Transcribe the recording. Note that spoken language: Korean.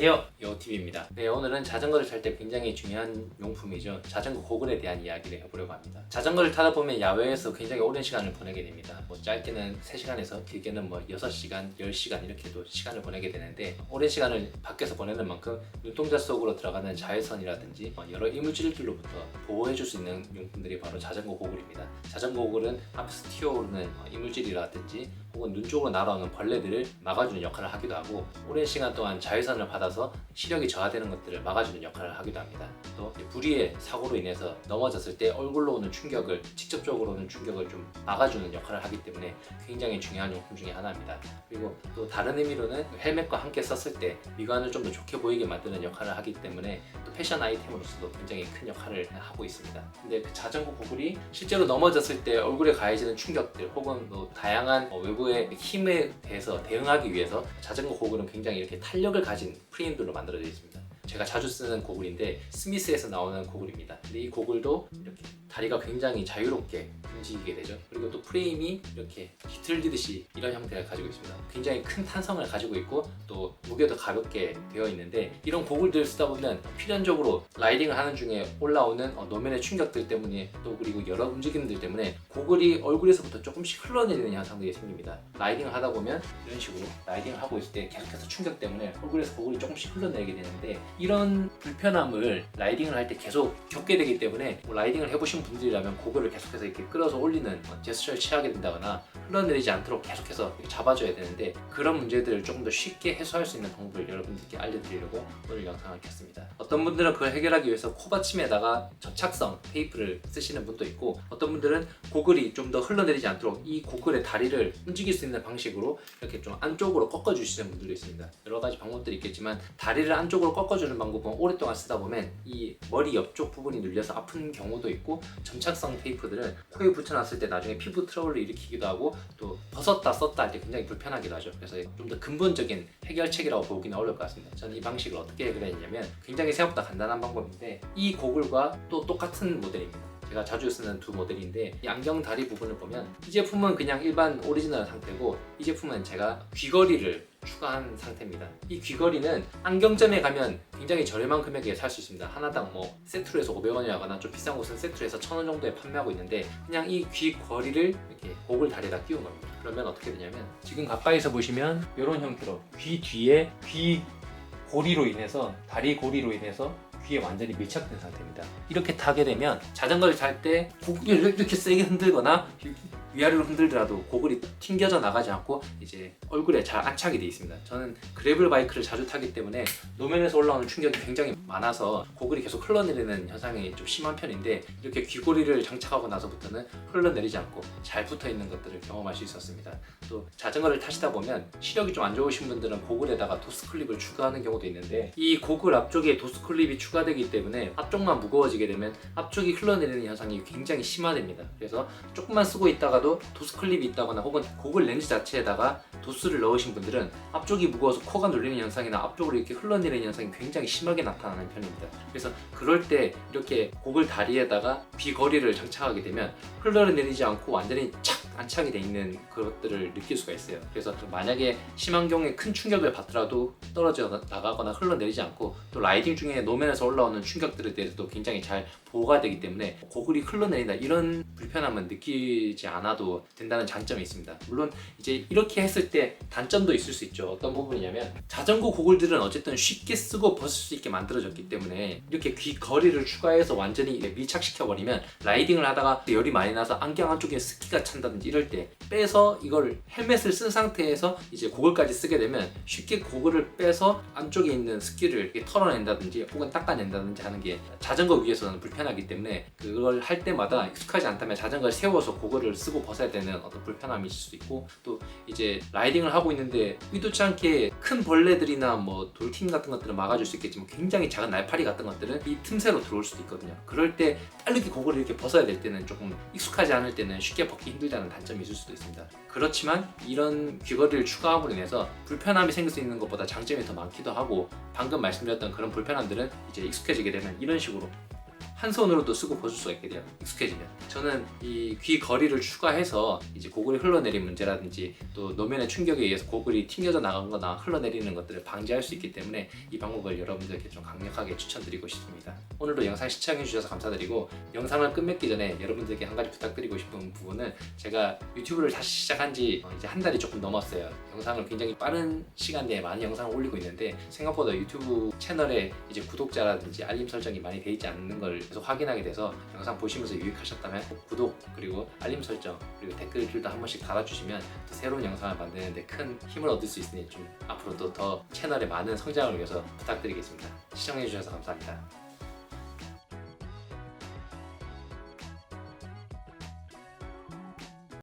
안녕하세요. 여우TV입니다. 네 오늘은 자전거를 탈 때 굉장히 중요한 용품이죠. 자전거 고글에 대한 이야기를 해보려고 합니다. 자전거를 타다 보면 야외에서 굉장히 오랜 시간을 보내게 됩니다. 뭐 짧게는 3시간에서 길게는 뭐 6시간, 10시간 이렇게도 시간을 보내게 되는데 오랜 시간을 밖에서 보내는 만큼 눈동자 속으로 들어가는 자외선이라든지 뭐 여러 이물질들로부터 보호해줄 수 있는 용품들이 바로 자전거 고글입니다. 자전거 고글은 앞에서 튀어오르는 뭐 이물질이라든지 혹은 눈 쪽으로 날아오는 벌레들을 막아주는 역할을 하기도 하고 오랜 시간 동안 자외선을 받아 서 시력이 저하되는 것들을 막아주는 역할을 하기도 합니다. 또 불의의 사고로 인해서 넘어졌을 때 얼굴로 오는 충격을 직접적으로 오는 충격을 좀 막아주는 역할을 하기 때문에 굉장히 중요한 용품 중에 하나입니다. 그리고 또 다른 의미로는 헬멧과 함께 썼을 때 미관을 좀 더 좋게 보이게 만드는 역할을 하기 때문에 또 패션 아이템으로서도 굉장히 큰 역할을 하고 있습니다. 근데 그 자전거 고글이 실제로 넘어졌을 때 얼굴에 가해지는 충격들 혹은 뭐 다양한 어, 외부의 힘에 대해서 대응하기 위해서 자전거 고글은 굉장히 이렇게 탄력을 가진 프레임들로 만들어져 있습니다. 제가 자주 쓰는 고글인데 스미스에서 나오는 고글입니다. 근데 이 고글도 이렇게 다리가 굉장히 자유롭게 움직이게 되죠. 그리고 또 프레임이 이렇게 뒤틀리듯이 이런 형태를 가지고 있습니다. 굉장히 큰 탄성을 가지고 있고 또 무게도 가볍게 되어 있는데 이런 고글들을 쓰다 보면 필연적으로 라이딩을 하는 중에 올라오는 어, 노면의 충격들 때문에 또 그리고 여러 움직임들 때문에 고글이 얼굴에서부터 조금씩 흘러내리는 현상들이 생깁니다. 라이딩을 하다 보면 이런 식으로 라이딩을 하고 있을 때 계속해서 충격 때문에 얼굴에서 고글이 조금씩 흘러내리게 되는데 이런 불편함을 라이딩을 할 때 계속 겪게 되기 때문에 뭐 라이딩을 해보신 분들이라면 고글을 계속해서 이렇게 끌어 서 올리는 뭐 제스처를 취하게 된다거나 흘러내리지 않도록 계속해서 잡아줘야 되는데 그런 문제들을 조금 더 쉽게 해소할 수 있는 방법을 여러분들께 알려드리려고 오늘 영상을 켰습니다. 어떤 분들은 그걸 해결하기 위해서 코받침에다가 접착성 테이프를 쓰시는 분도 있고 어떤 분들은 고글이 좀 더 흘러내리지 않도록 이 고글의 다리를 움직일 수 있는 방식으로 이렇게 좀 안쪽으로 꺾어주시는 분들도 있습니다. 여러 가지 방법들이 있겠지만 다리를 안쪽으로 꺾어주는 방법은 오랫동안 쓰다 보면 이 머리 옆쪽 부분이 눌려서 아픈 경우도 있고 점착성 테이프들은 코에 붙여놨을 때 나중에 피부 트러블을 일으키기도 하고 또 벗었다 썼다 할 때 굉장히 불편하기도 하죠. 그래서 좀 더 근본적인 해결책이라고 보기는 어려울 것 같습니다. 저는 이 방식을 어떻게 해결했냐면 굉장히 생각보다 간단한 방법인데 이 고글과 또 똑같은 모델입니다. 제가 자주 쓰는 두 모델인데 이 안경 다리 부분을 보면 이 제품은 그냥 일반 오리지널 상태고 이 제품은 제가 귀걸이를 추가한 상태입니다. 이 귀걸이는 안경점에 가면 굉장히 저렴한 금액에 살 수 있습니다. 하나당 뭐 세트로 해서 500원이 하거나 좀 비싼 곳은 세트로 해서 1000원 정도에 판매하고 있는데 그냥 이 귀걸이를 이렇게 목을 다리에다 끼운 겁니다. 그러면 어떻게 되냐면 지금 가까이서 보시면 이런 형태로 귀 뒤에 귀 고리로 인해서 다리 고리로 인해서 귀에 완전히 밀착된 상태입니다. 이렇게 타게 되면 자전거를 탈 때 고글을 이렇게 세게 흔들거나 위아래로 흔들더라도 고글이 튕겨져 나가지 않고 이제 얼굴에 잘 안착이 돼 있습니다. 저는 그래블 바이크를 자주 타기 때문에 노면에서 올라오는 충격이 굉장히 많아서 고글이 계속 흘러내리는 현상이 좀 심한 편인데 이렇게 귀고리를 장착하고 나서부터는 흘러내리지 않고 잘 붙어 있는 것들을 경험할 수 있었습니다. 또 자전거를 타시다 보면 시력이 좀 안 좋으신 분들은 고글에다가 도스 클립을 추가하는 경우도 있는데 이 고글 앞쪽에 도스 클립이 추가되기 때문에 앞쪽만 무거워지게 되면 앞쪽이 흘러내리는 현상이 굉장히 심화됩니다. 그래서 조금만 쓰고 있다가 도 도스 클립이 있다거나 혹은 고글 렌즈 자체에다가 도스를 넣으신 분들은 앞쪽이 무거워서 코가 눌리는 현상이나 앞쪽으로 이렇게 흘러내리는 현상이 굉장히 심하게 나타나는 편입니다. 그래서 그럴 때 이렇게 고글 다리에다가 귀걸이를 장착하게 되면 흘러내리지 않고 완전히 착 안착이 돼 있는 그것들을 느낄 수가 있어요. 그래서 또 만약에 심한 경우에 큰 충격을 받더라도 떨어져 나가거나 흘러내리지 않고 또 라이딩 중에 노면에서 올라오는 충격들에 대해서도 굉장히 잘 보호가 되기 때문에 고글이 흘러내린다 이런 불편함은 느끼지 않아도 된다는 장점이 있습니다. 물론 이제 이렇게 했을 때 단점도 있을 수 있죠. 어떤 부분이냐면 자전거 고글들은 어쨌든 쉽게 쓰고 벗을 수 있게 만들어졌기 때문에 이렇게 귀 거리를 추가해서 완전히 밀착시켜 버리면 라이딩을 하다가 열이 많이 나서 안경 한쪽에 습기가 찬다든지 이럴 때 빼서 이걸 헬멧을 쓴 상태에서 이제 고글까지 쓰게 되면 쉽게 고글을 빼서 안쪽에 있는 습기를 털어낸다든지 혹은 닦아낸다든지 하는 게 자전거 위에서는 불편하기 때문에 그걸 할 때마다 익숙하지 않다면 자전거를 세워서 고글을 쓰고 벗어야 되는 어떤 불편함이 있을 수도 있고 또 이제 라이딩을 하고 있는데 의도치 않게 큰 벌레들이나 뭐 돌팀 같은 것들은 막아줄 수 있겠지만 굉장히 작은 날파리 같은 것들은 이 틈새로 들어올 수도 있거든요. 그럴 때 빠르게 고글을 이렇게 벗어야 될 때는 조금 익숙하지 않을 때는 쉽게 벗기 힘들다는 단점이 있을 수도 있습니다. 그렇지만 이런 귀걸이를 추가함으로 인해서 불편함이 생길 수 있는 것보다 장점이 더 많기도 하고 방금 말씀드렸던 그런 불편함들은 이제 익숙해지게 되면 이런 식으로 한 손으로도 쓰고 벗을 수가 있게 돼요. 익숙해지면. 저는 이 귀 거리를 추가해서 이제 고글이 흘러내린 문제라든지 또 노면의 충격에 의해서 고글이 튕겨져 나간 거나 흘러내리는 것들을 방지할 수 있기 때문에 이 방법을 여러분들께 좀 강력하게 추천드리고 싶습니다. 오늘도 영상 시청해주셔서 감사드리고 영상을 끝맺기 전에 여러분들께 한 가지 부탁드리고 싶은 부분은 제가 유튜브를 다시 시작한 지 어, 이제 한 달이 조금 넘었어요. 영상을 굉장히 빠른 시간 내에 많이 영상을 올리고 있는데 생각보다 유튜브 채널에 이제 구독자라든지 알림 설정이 많이 돼 있지 않는 걸 계속 확인하게 돼서 영상 보시면서 유익하셨다면 꼭 구독 그리고 알림 설정 그리고 댓글들도 한 번씩 달아주시면 또 새로운 영상을 만드는데 큰 힘을 얻을 수 있으니 좀 앞으로도 더 채널의 많은 성장을 위해서 부탁드리겠습니다. 시청해주셔서 감사합니다.